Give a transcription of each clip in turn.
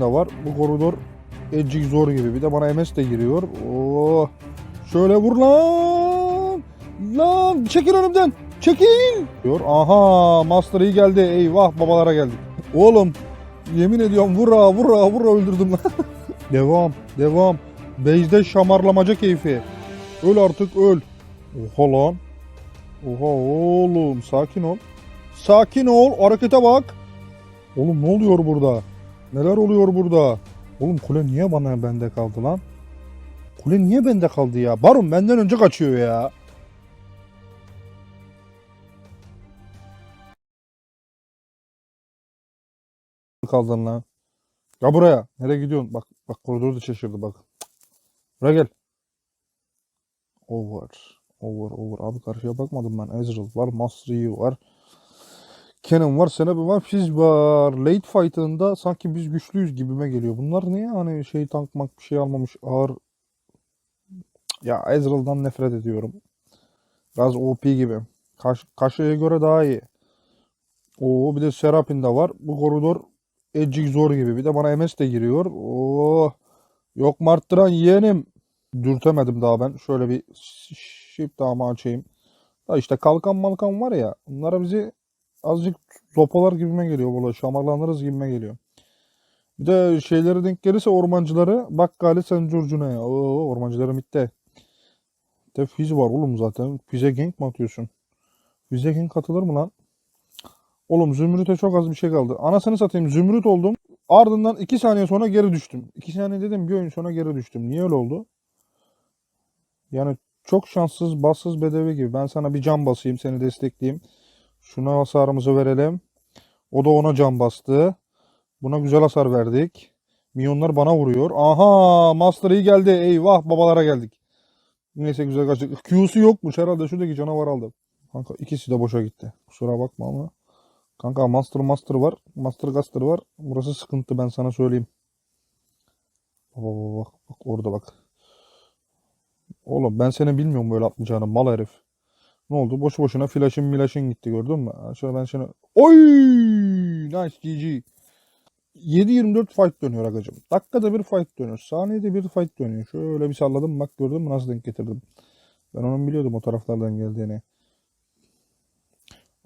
da var. Bu koridor edcik zor gibi. Bir de bana MS de giriyor. Oo. Şöyle vur lan. Lan çekil önümden. Çekil. Diyor. Aha Master iyi geldi. Eyvah babalara geldik. Oğlum yemin ediyorum vura vura vura öldürdüm lan. devam devam. Bejde şamarlamaca keyfi. Öl artık öl. Oha lan. Oha oğlum sakin ol. Sakin ol harekete bak. Oğlum ne oluyor burada? Neler oluyor burada? Oğlum kule niye bana bende kaldı lan? Kule niye bende kaldı ya? Baron benden önce kaçıyor ya. Kaldın lan. Ya buraya. Nereye gidiyorsun? Bak bak koridoru da şaşırdı bak. Buraya gel. Over. Over over. Abi karşıya bakmadım ben. Ezreal var. Master Yi var. Kenan var. Senebi var. Fizz var. Late fight'ında sanki biz güçlüyüz gibime geliyor. Bunlar niye hani şey tankmak bir şey almamış ağır. Ya Ezreal'dan nefret ediyorum. Biraz OP gibi. Kaş, Kaşı'ya göre daha iyi. Oo bir de Serapin de var. Bu koridor edcik zor gibi. Bir de bana MS de giriyor. Oo. Yok mu arttıran yeğenim. Dürtemedim daha ben. Şöyle bir shift daha açayım. Da işte kalkan malkan var ya. Bunlara bizi azıcık zopalar gibime geliyor. Böyle şamarlanırız gibime geliyor. Bir de şeyleri denk gelirse ormancıları Bakkali sen curcuna. Oo ormancıları mitte. De Fizz var oğlum zaten. Fizz'e gank mi atıyorsun? Fizz'e gank atılır mı lan? Oğlum Zümrüt'e çok az bir şey kaldı. Anasını satayım Zümrüt oldum. Ardından 2 saniye sonra geri düştüm. 2 saniye dedim bir oyun sonra geri düştüm. Niye öyle oldu? Yani çok şanssız, bassız bedevi gibi. Ben sana bir can basayım, seni destekleyeyim. Şuna hasarımızı verelim. O da ona can bastı. Buna güzel hasar verdik. Minyonlar bana vuruyor. Aha Master iyi geldi. Eyvah babalara geldik. Neyse güzel kaçtık. Q'su yokmuş herhalde. Şuradaki canavar aldı. Kanka ikisi de boşa gitti. Kusura bakma ama. Kanka Master Master var. Master Caster var. Burası sıkıntı ben sana söyleyeyim. Bak bak bak. Bak orada bak. Oğlum ben seni bilmiyorum böyle atmayacağını mal herif. Ne oldu? Boş boşuna flash'ın milaşın gitti gördün mü? Şöyle ben seni... Oy! Nice GG. 7-24 fight dönüyor agacım. Dakikada bir fight dönüyor. Saniyede bir fight dönüyor. Şöyle bir salladım bak gördün mü nasıl denk getirdim. Ben onun biliyordum o taraflardan geldiğini.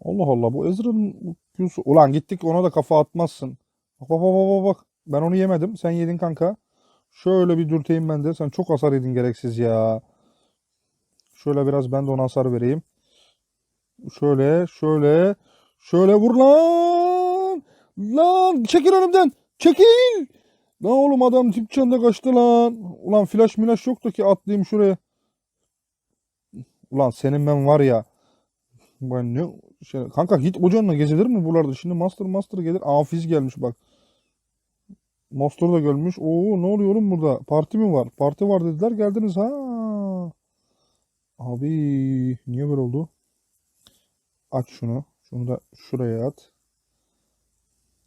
Allah Allah bu Ezra'nın Q'su. Ulan gittik ona da kafa atmazsın. Bak bak bak bak bak. Ben onu yemedim. Sen yedin kanka. Şöyle bir dürteyim ben de. Sen çok hasar yedin gereksiz ya. Şöyle biraz ben de ona hasar vereyim. Şöyle, şöyle, şöyle vur lan. Lan çekil önümden. Çekil. Lan oğlum adam tip çanda kaçtı lan. Ulan flash milaş yoktu ki atlayayım şuraya. Ulan senin ben var ya. Ben ne şey, kanka git ocağınla gezilir mi buralarda? Şimdi Master Master gelir. Aa Fizz gelmiş bak. Master da gelmiş. Oo ne oluyor oğlum burada? Parti mi var? Parti var dediler geldiniz ha. Abi niye böyle oldu? Aç şunu. Şunu da şuraya at.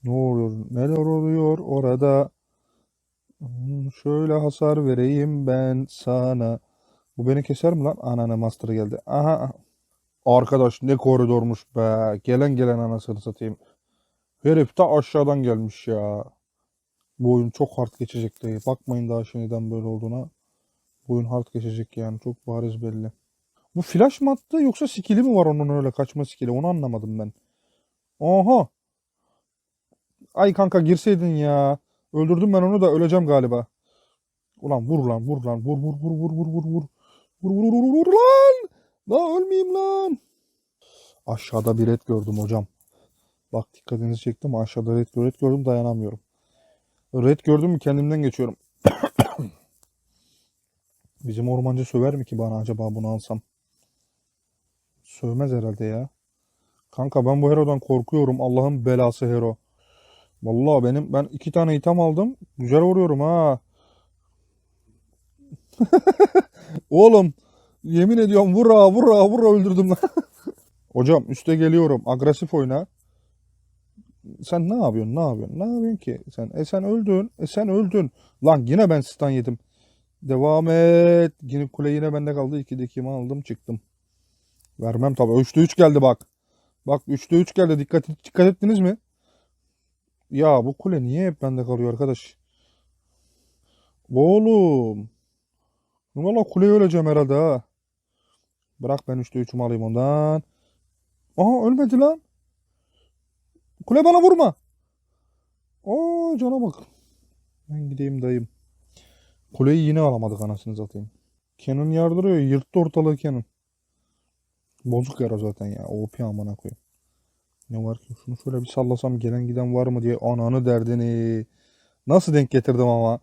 Ne oluyor? Neler oluyor orada? Şöyle hasar vereyim ben sana. Bu beni keser mi lan? Anana master geldi. Aha. Arkadaş ne koridormuş be. Gelen gelen anasını satayım. Herif de aşağıdan gelmiş ya. Bu oyun çok hard geçecek dayı. Bakmayın daha şimdiden böyle olduğuna. Bu oyun hard geçecek yani. Çok bariz belli. Bu flash mı attı yoksa skill'i mi var onun öyle kaçma skill'i? Onu anlamadım ben. Oha. Ay kanka girseydin ya. Öldürdüm ben onu da öleceğim galiba. Ulan vur lan vur lan vur vur vur vur vur vur vur. Vur vur vur vur lan. La ölmeyeyim lan. Aşağıda bir et gördüm hocam. Bak dikkatinizi çektim aşağıda red, red gördüm dayanamıyorum. Red gördüm mü kendimden geçiyorum. Bizim ormancı söver mi ki bana acaba bunu alsam? Sövmez herhalde ya. Kanka ben bu Hero'dan korkuyorum. Allah'ın belası Hero. Vallahi benim ben iki tane item aldım. Güzel vuruyorum ha. Oğlum yemin ediyorum vura vura vura öldürdüm lan. Hocam üste geliyorum. Agresif oyna. Sen ne yapıyorsun? Ne yapıyorsun? Ne yapıyorsun ki? Sen e sen öldün. E sen öldün. Lan yine ben stun yedim. Devam et. Yine kule yine bende kaldı. 2'de 2'mi aldım çıktım. Vermem tabii. 3'te 3 geldi bak. Bak 3'te 3 geldi. Dikkat, dikkat ettiniz mi? Ya bu kule niye hep bende kalıyor arkadaş? Oğlum. Valla kuleye öleceğim herhalde ha. Bırak ben 3'te 3'ümü alayım ondan. Aha ölmedi lan. Kule bana vurma. Oo cana bak. Ben gideyim dayım. Kuleyi yine alamadık anasını satayım. Canon yardırıyor. Yırttı ortalığı Canon. Bozuk yara zaten ya. OP amına koyayım. Ne var ki? Şunu şöyle bir sallasam gelen giden var mı diye ananı derdini. Nasıl denk getirdim ama.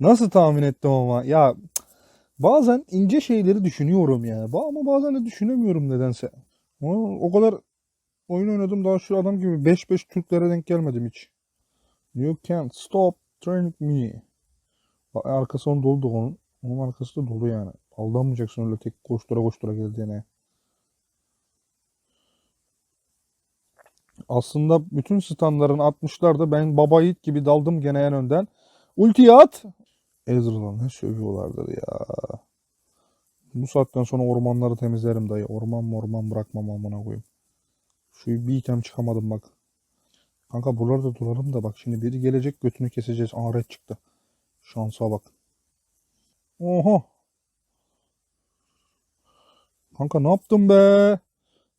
Nasıl tahmin ettim ama. Ya bazen ince şeyleri düşünüyorum ya. Ama bazen de düşünemiyorum nedense. O, o kadar oyun oynadım daha şu adam gibi 5-5 Türklere denk gelmedim hiç. You can't stop training me. Arkası onun dolu da onun. Onun arkası da dolu yani. Aldanmayacaksın öyle tek koştura koştura geldiğine. Aslında bütün standların 60'larda ben baba yiğit gibi daldım gene en önden. Ultiyi at. Ezreal'a ne sövüyorlardır ya. Bu saatten sonra ormanları temizlerim dayı. Orman orman bırakmam amına koyayım. Şu bir item çıkamadım bak. Kanka buralarda duralım da bak şimdi biri gelecek götünü keseceğiz. Aa red çıktı. Şansa bak. Oha. Kanka ne yaptın be?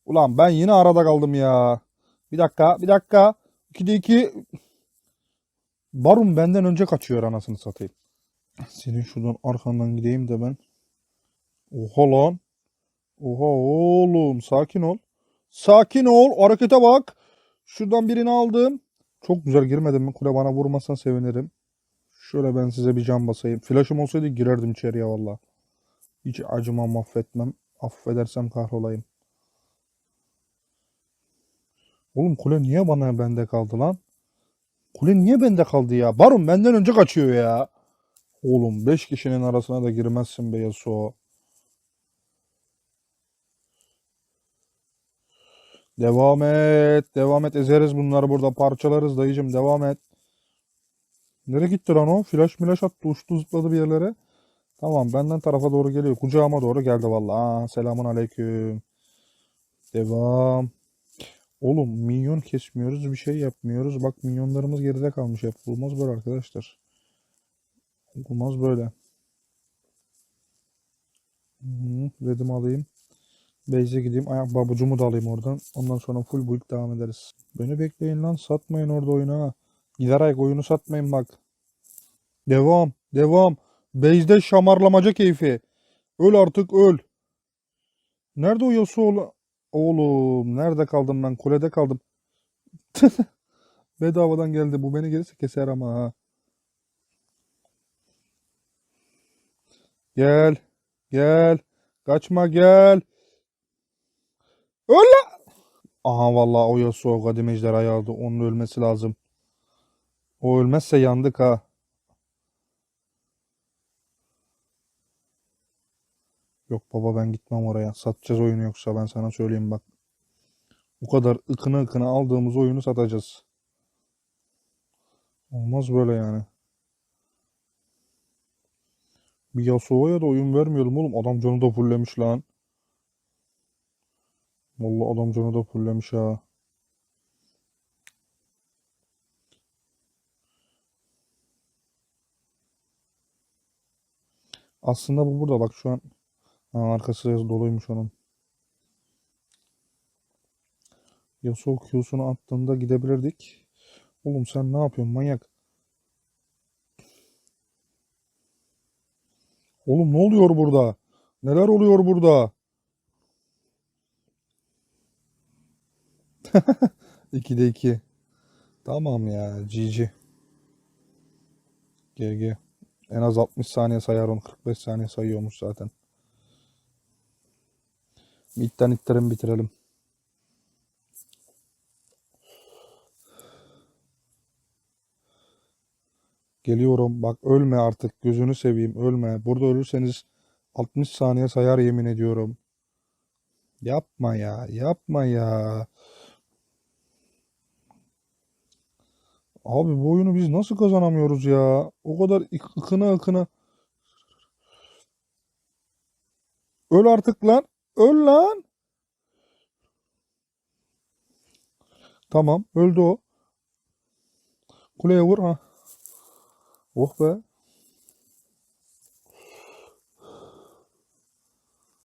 Ulan ben yine arada kaldım ya. Bir dakika, bir dakika. 2'de 2. Barum benden önce kaçıyor anasını satayım. Senin şuradan arkandan gideyim de ben. Oha lan. Oha oğlum sakin ol. Sakin ol. Harekete bak. Şuradan birini aldım. Çok güzel girmedim mi? Kule bana vurmasan sevinirim. Şöyle ben size bir can basayım. Flash'ım olsaydı girerdim içeriye valla. Hiç acımam affetmem. Affedersem kahrolayım. Oğlum kule niye bana bende kaldı lan? Kule niye bende kaldı ya? Barum benden önce kaçıyor ya. Oğlum 5 kişinin arasına da girmezsin be Yasuo. Devam et. Devam et. Ezeriz bunları burada. Parçalarız dayıcım. Devam et. Nereye gitti lan o? Flash milaş attı. Uçtu zıpladı bir yerlere. Tamam benden tarafa doğru geliyor. Kucağıma doğru geldi vallahi. Aa, selamun aleyküm. Devam. Oğlum minyon kesmiyoruz. Bir şey yapmıyoruz. Bak minyonlarımız geride kalmış. Hep olmaz böyle arkadaşlar. Olmaz böyle. Hı, redimi alayım. Base'e gideyim. Ayak babucumu da alayım oradan. Ondan sonra full build devam ederiz. Beni bekleyin lan. Satmayın orada oyunu ha. Giderek oyunu satmayın bak. Devam. Devam. Base'de şamarlamaca keyfi. Öl artık öl. Nerede o Yasuo? Oğlum nerede kaldım ben? Kulede kaldım. Bedavadan geldi. Bu beni gelirse keser ama ha. Gel. Gel. Kaçma gel. Öl! Aha vallahi o Yasuo kadim ejderhayı aldı. Onun ölmesi lazım. O ölmezse yandık ha. Yok baba ben gitmem oraya. Satacağız oyunu yoksa ben sana söyleyeyim bak. Bu kadar ıkına ıkına aldığımız oyunu satacağız. Olmaz böyle yani. Bir Yasuo'ya da oyun vermeyelim oğlum. Adam canı da fulllemiş lan. Vallahi adam canı da fulllemiş ha. Aslında bu burada bak şu an. Ha, arkası doluymuş onun. Yasuo Q'sunu attığında gidebilirdik. Oğlum sen ne yapıyorsun manyak? Oğlum ne oluyor burada? Neler oluyor burada? 2'de 2. Tamam ya GG. GG. En az 60 saniye sayar onu. 45 saniye sayıyormuş zaten. Midden ittirelim bitirelim. Geliyorum. Bak ölme artık. Gözünü seveyim. Ölme. Burada ölürseniz 60 saniye sayar yemin ediyorum. Yapma ya. Yapma ya. Abi bu oyunu biz nasıl kazanamıyoruz ya? O kadar ıkına ıkına. Öl artık lan. Öl lan. Tamam. Öldü o. Kuleye vur ha. Oh be.